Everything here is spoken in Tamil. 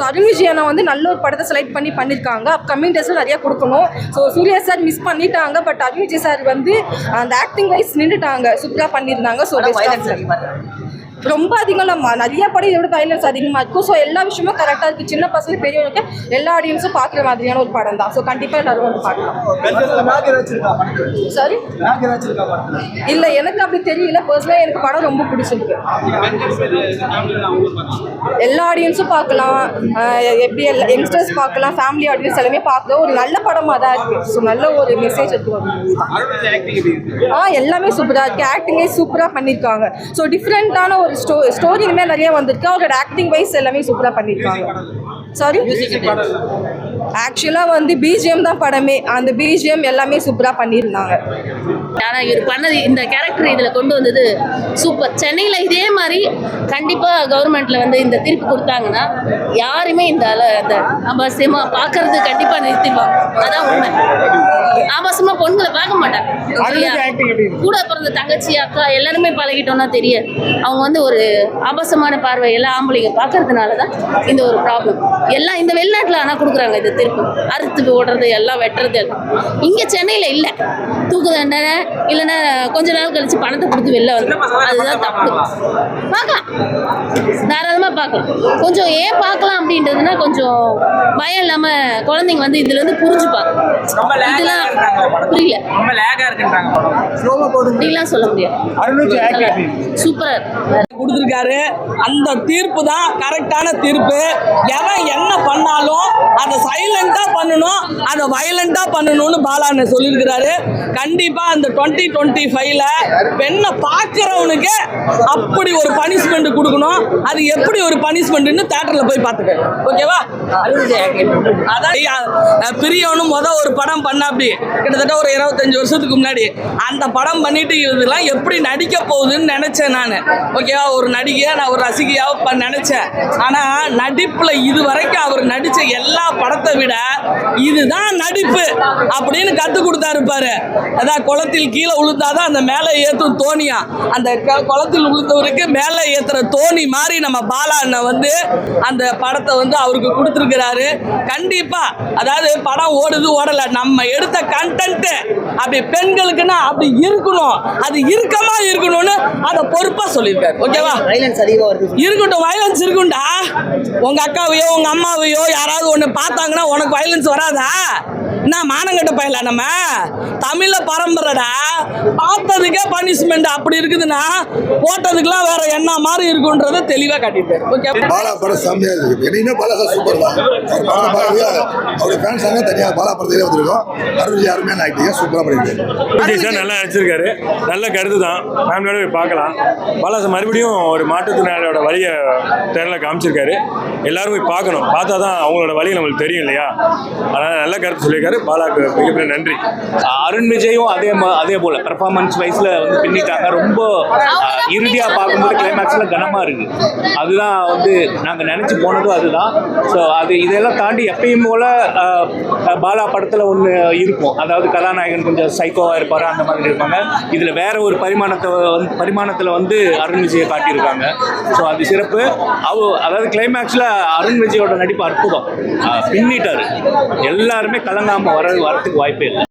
ஸோ அருண் விஜயனை வந்து நல்ல ஒரு படத்தை செலக்ட் பண்ணி பண்ணியிருக்காங்க அப்கமிங் டேஸில் நிறைய கொடுக்கணும். ஸோ சூர்யா சார் மிஸ் பண்ணிட்டாங்க பட் அருண் விஜய் சார் வந்து அந்த ஆக்டிங் வைஸ் நின்றுட்டாங்க சூப்பராக பண்ணியிருந்தாங்க ஸோ ரொம்ப அதிகம் நிறைய படம் இதோட வைலன்ஸ் அதிகமாக இருக்கும். ஸோ எல்லா விஷயமும் கரெக்டாக இருக்குது சின்ன பசங்க பெரியவங்களுக்கு எல்லா ஆடியன்ஸும் பார்க்குற மாதிரியான ஒரு படம் தான். ஸோ கண்டிப்பாக எல்லாரும் வந்து பார்க்கலாம். சாரி இல்லை எனக்கு அப்படி தெரியல. பர்சனலாக எனக்கு படம் ரொம்ப பிடிச்சிருக்கு. எல்லா ஆடியன்ஸும் பார்க்கலாம். எப்படி எல்லா யங்ஸ்டர்ஸ் பார்க்கலாம். ஃபேமிலி ஆடியன்ஸ் எல்லாமே பார்க்கலாம். ஒரு நல்ல படமாக தான் இருக்குது ஸோ நல்ல ஒரு மெசேஜ் எடுத்து ஆ எல்லாமே சூப்பராக இருக்குது ஆக்டிங்கே சூப்பராக பண்ணியிருக்காங்க ஸோ டிஃப்ரெண்ட்டான ஒரு ஸ்டோ ஸ்டோரி இனிமேல் நிறைய வந்திருக்கு. அவரோட ஆக்டிங் வைஸ் எல்லாமே சூப்பராக பண்ணியிருக்காங்க. சாரி ஆக்சுவலாக வந்து பிஜிஎம் தான் படமே. அந்த பிஜிஎம் எல்லாமே சூப்பராக பண்ணியிருந்தாங்க. ஆனால் இவர் பண்ணது இந்த கேரக்டர் இதில் கொண்டு வந்தது சூப்பர் சென்னையில் இதே மாதிரி கண்டிப்பாக கவர்மெண்ட்டில் வந்து இந்த தீர்ப்பு கொடுத்தாங்கன்னா யாருமே இந்த அல- அந்த ஆபாசியமாக பார்க்கறது கண்டிப்பாக நிறுத்திடுவாங்க. அதான் உண்மை. ஆபாசமாக பொண்களை பார்க்க மாட்டாங்க? கூட பிறந்த தங்கச்சி அக்கா எல்லாருமே பழகிட்டோம்னா தெரியாது. அவங்க வந்து ஒரு ஆபாசமான பார்வை எல்லாம் ஆம்பளைங்க பார்க்கறதுனால தான் இந்த ஒரு ப்ராப்ளம் எல்லாம் இந்த வெளிநாட்டில் ஆனால் கொடுக்குறாங்க இந்த தீர்ப்பு அறுத்து ஓடுறது எல்லாம் வெட்டுறது எல்லாம். இங்கே சென்னையில் இல்லை. தூக்கு தண்டனை இல்லைன்னா கொஞ்ச நாள் கழிச்சு பணத்தை கொடுத்து வெளில வந்து அதுதான் தப்பு. பார்க்கலாம். தாராளமாக பார்க்கலாம். கொஞ்சம் ஏன் பார்க்கலாம் அப்படின்றதுனா கொஞ்சம் பயம் இல்லாமல் குழந்தைங்க வந்து இதுல இருந்து புரிஞ்சுப்பாங்க. இதெல்லாம் புரியல. அப்படிலாம் சொல்ல முடியாது. சூப்பராக கொடுத்துருக்காரு. அந்த தீர்ப்பு தான் கரெக்டான தீர்ப்பு. எவன் என்ன பண்ணாலும் அதை வயலண்டா பண்ணணும். அதை வயலண்டா பண்ணணும்னு பாலாண்ண சொல்லியிருக்கிறாரு. கண்டிப்பாக அந்த டுவெண்ட்டி டுவெண்ட்டி ஃபைவ்ல பெண்ணை பார்க்குறவனுக்கு அப்படி ஒரு பனிஷ்மெண்ட் கொடுக்கணும். அது எப்படி ஒரு பனிஷ்மெண்ட்னு தேட்டரில் போய் பார்த்துக்க ஓகேவா அதான் பிரியவனும் முத ஒரு படம் பண்ண அப்படி கிட்டத்தட்ட ஒரு இருபத்தஞ்சு வருஷத்துக்கு முன்னாடி. அந்த படம் பண்ணிட்டு இதெல்லாம் எப்படி நடிக்க போகுதுன்னு நினைச்சேன் நான். ஓகேவா ஒரு நடிகையா நான் ஒரு ரசிகையாக நினைச்சேன். ஆனா நடிப்புல இது வரைக்கும் அவர் நடிச்ச எல்லா படத்தை விட இதுதான் நடிப்பு அப்படின்னு கத்து கொடுத்தாரு பாரு. அதான் குளத்தில் கீழே விழுந்தாதான் அந்த மேலே ஏற்றும் தோணியா. அந்த குளத்தில் விழுந்தவருக்கு மேலே ஏத்துற தோணி மாதிரி நம்ம பாலா அண்ணன் வந்து அந்த படத்தை வந்து அவருக்கு கொடுத்துருக்கிறாரு. கண்டிப்பா அதாவது படம் ஓடுது ஓடல நம்ம எடுத்த கண்டென்ட் அப்படி பெண்களுக்குன்னா அப்படி இருக்கணும். அது இருக்கமா இருக்கணும்னு அதை பொறுப்பா சொல்லியிருக்காரு. ஓகேவா? வைலன்ஸ் அதிகமாக இருக்கட்டும் வயலன்ஸ் இருக்கும்டா. உங்க அக்காவையோ உங்க அம்மாவையோ யாராவது ஒன்று பார்த்தாங்கன்னா உனக்கு வயலன்ஸ் வராதா? என்ன மானங்கட்ட பயில நம்ம? தமிழ்ல பரம்பரைடா. பார்த்ததுக்கே பனிஷ்மெண்ட் அப்படி இருக்குதுன்னா போட்டதுக்கெல்லாம் வேற என்ன மாதிரி இருக்குன்றத தெளிவா காட்டிட்டாரு ஓகே பாலா படம் செம்மையா இருக்கு. என்னையுமே பாலா சார் சூப்பர் தான். அவருடைய ஃபேன்ஸ் பாலா படத்திலே வந்திருக்கோம். அருள் யாருமே ஆக்டிங்க விஜய் சார் நல்லா நடிச்சிருக்காரு. நல்ல கருத்து தான். ஃபேமிலியோட போய் பார்க்கலாம். பாலாச மறுபடியும் ஒரு மாற்றுத்திறனாளியோட வழியை திறனில் காமிச்சிருக்காரு. எல்லாரும் போய் பார்க்கணும். பார்த்தா தான் அவங்களோட வழி நம்மளுக்கு தெரியும் இல்லையா? அதனால் நல்ல கருத்து சொல்லியிருக்காரு. பாலாக்கு மிகப்பெரிய நன்றி. அருண் விஜயும் அதே ம- அதே போல பெர்ஃபார்மன்ஸ் வைஸ்ல வந்து பின்னிட்டாங்க. ரொம்ப அஹ், இறுதியா பார்க்கும்போது கிளைமேக்ஸ்ல கனமா இருக்கு. அதுதான் வந்து நாங்க நினைச்சு போனதும் அதுதான். ஸோ அது இதெல்லாம் தாண்டி எப்பயும் போல பாலா படத்துல ஒன்று இருக்கும். அதாவது கதாநாயகன் கொஞ்சம் சைக்கோவா இருப்பாரு அந்த மாதிரி இருப்பாங்க. இதுல வேற ஒரு பரிமாணத்தை வந்து பரிமாணத்துல வந்து அருண் விஜயை காட்டியிருக்காங்க. ஸோ அது சிறப்பு. அவ அதாவது கிளைமேக்ஸ்ல அருண் விஜயோட நடிப்பு அற்புதம். அஹ், பின்னிட்டாரு எல்லாருமே கலங்காமல் வர வரதுக்கு வாய்ப்பே இல்லை.